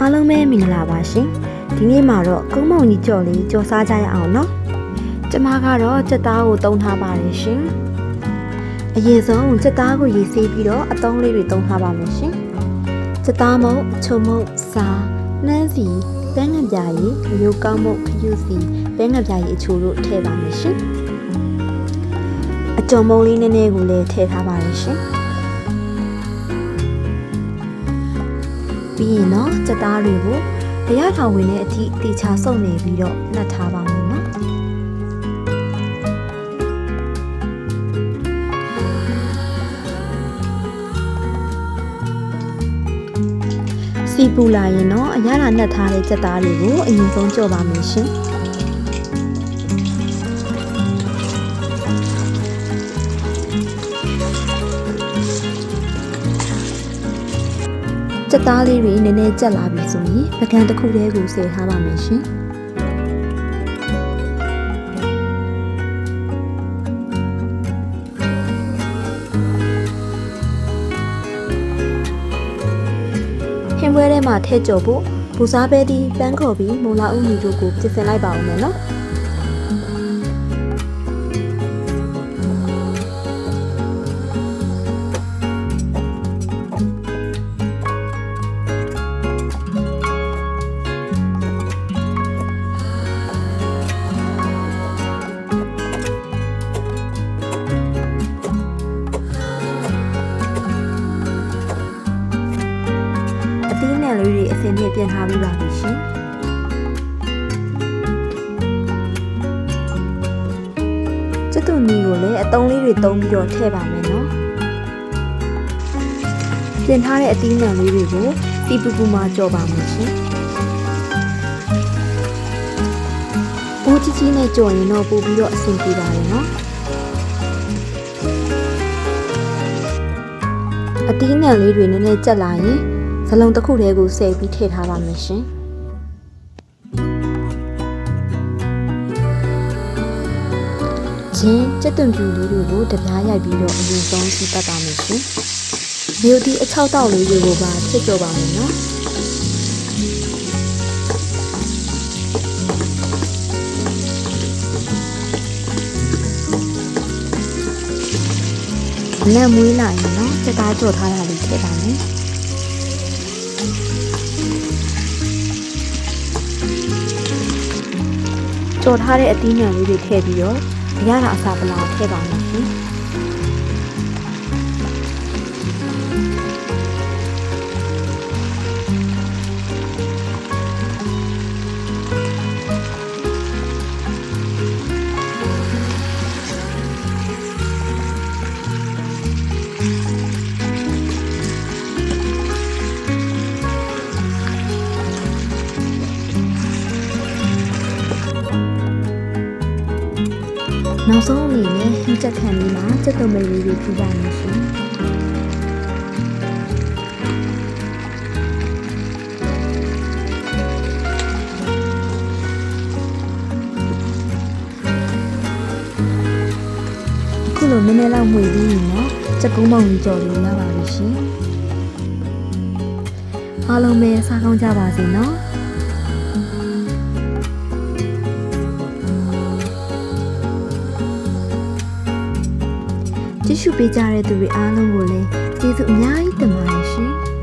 အားလုံးပဲမင်္ဂလာပါရှင်ဒီနေ့မှာတော့ကုန်းမုံကြီးကြော်လေးကြော်စားကြရအောင်နော်ကျမကတော့စက်သားကိုတုံးထားပါတယ်ရှင်အရင်ဆုံးစက်သားကိုရေးဆေးပြီးတော့အသုံးလေးတွေတုံးထားပါမယ်ရှင်စက်သားမုံအချုံမုံစာနှမ်းစီပန်းငံပြားရည်မျိုးကောင်းမုံခယူစီပန်းငံပြားရည်အချို့တို့ထည့်ပါမယ်ရှင်အကြုံမုံလေးနည်းနည်းကိုလည်းထည့်ထားပါတယ်ရှင် ပြီးရင်တော့စက်သားတွေကိုအရထောင်ဝင်တဲ့အထိတေချာစုပ်နေပြီးတော့နှက်ထားပါမယ်နော်စီပူလာရင်တော့အရသာနှက်ထားတဲ့စက်သားတွေကိုအရင်ဆုံးကြော်ပါမယ်ရှင် စက်သားလေးတွေနည်းနည်းကြက်လာပြီဆိုရင်ပကံတစ်ခုတည်းကိုဆယ်ထားပါမယ်ရှင်ဟင်းပွဲထဲမှာထည့်ကြော်ဖို့ဘူစားပဲဒီပန်းခေါ်ပြီးမုံလာဥမီတို့ကိုပြင်ဆင်လိုက်ပါဦးမယ်နော် လေးတွေအစင်နဲ့ပြင်ထားပြီးပါပြီရှင်ကျွတ်တူနီကိုလည်းအတုံးလေးတွေတုံးပြီးတော့ထည့်ပါမယ်နော်ပြင်ထားတဲ့အသီးနှံလေးတွေကိုစီပူပူမှာကြော်ပါမယ်ရှင်အိုးကြီးကြီးနဲ့ကြော်ရင်တော့ပို့ပြီးတော့အဆင်ပြေပါတယ်နော်အသီးနှံလေးတွေနည်းနည်းကြက်လာရင် ဇလုံးတစ်ခုတည်းကိုဆယ်ပြီးထည့်ထားပါမယ်ရှင်ချင်းစက်သွန်ပြူလေးတွေကိုတပြားရိုက်ပြီးတော့အရင်ဆုံးစီပတ်ပါမယ်ရှင်မြို့ဒီအချောက်တောက်လေးတွေကိုပါထည့်ကြောပါမယ်နော်အနက်မွေးလာရင်တော့စက်သားကြော်ထားတာလေးထည့်ပါမယ် ကြော်ထားတဲ့အသီးညံလေးတွေထည့်ပြီးတော့အရသာအစာပလာထည့်ပါမယ်ရှင် နောက်ဆုံးအနေနဲ့ဟင်းချက်ခံလေးမှာစက်သွန်မလေးတွေဖြူပါမယ်ရှင်အခုလိုနည်းနည်းလောက်မှွေပြီးရင်တော့စက်ကုန်းမောင်ကြီးကြော်လေးရပါပြီရှင်အားလုံးပဲစားကောင်းကြပါစေနော် ကြည့်ရှုပေးကြတဲ့သူတွေအားလုံးကိုလည်းကျေးဇူးအများကြီးတင်ပါတယ်ရှင်